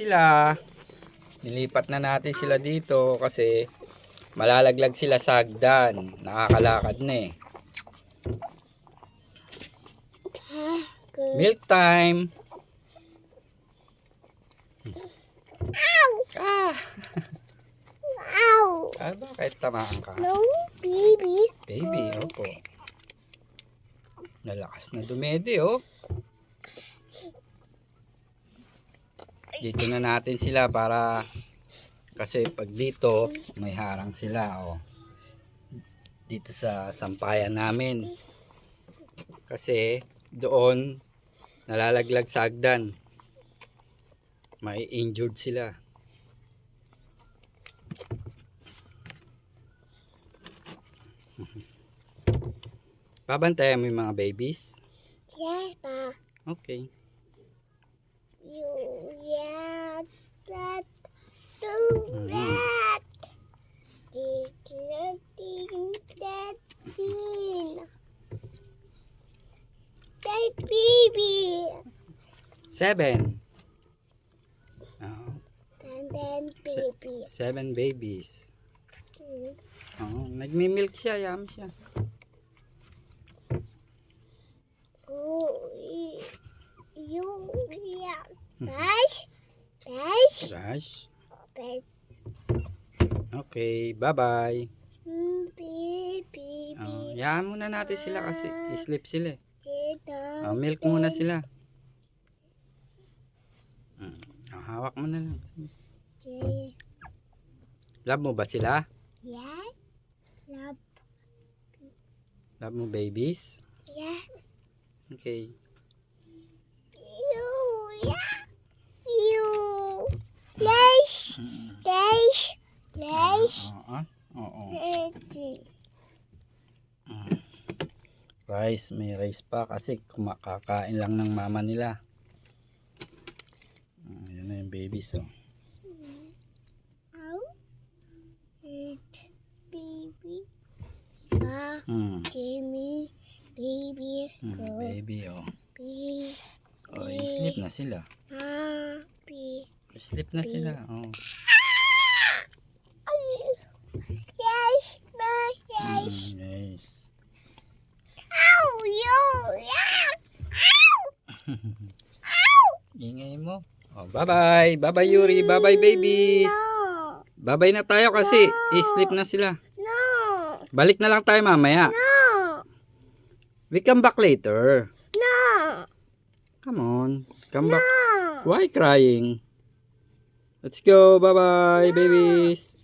sila. Nilipat na natin sila dito kasi malalaglag sila sa hagdan. Nakakalakad na eh. Milk time. Ow! Ah! Ow! Ah, bakit tamaan ka? No, baby. Baby, opo. Nalakas na dumede, oh. Dito na natin sila para kasi pag dito may harang sila, oh. Dito sa sampayan namin. Kasi doon nalalaglag sa agdan. May injured sila. Babantayan mo yung mga babies? Yes, pa. Okay. You, yeah, that, do that. Did nothing that thing. That baby. Seven. Oh, And then baby. seven babies. Oh, nagmi-milk siya, yam siya. Oh, y- you, dash, Rush. dash. Okay, bye-bye. Mm, Baby, Oh, yahan muna natin sila kasi sleep sila. eh. Oh, milk muna sila. Oh, hawak mo na lang. Love mo ba sila? Yeah, love, Love mo babies? yeah. Okay. Rice, may rice pa kasi kumakakain lang ng mama nila. Oh, yan na yung babies oh. Baby. Ah. Jimmy, baby, go, baby oh. baby, Oh, sleep na sila. happy. Sleep na sila. Oh. Yes, ma, yes. Mm, yes. Ow, yo, yeah. Ow, ow. Ingay mo. Oh, bye-bye. Bye-bye Yuri. Bye-bye babies. No, Bye-bye na tayo kasi i-sleep na sila. no, Balik na lang tayo mamaya. no, We come back later. no, Come on. Come back. no. Why crying? Let's go. Bye-bye babies.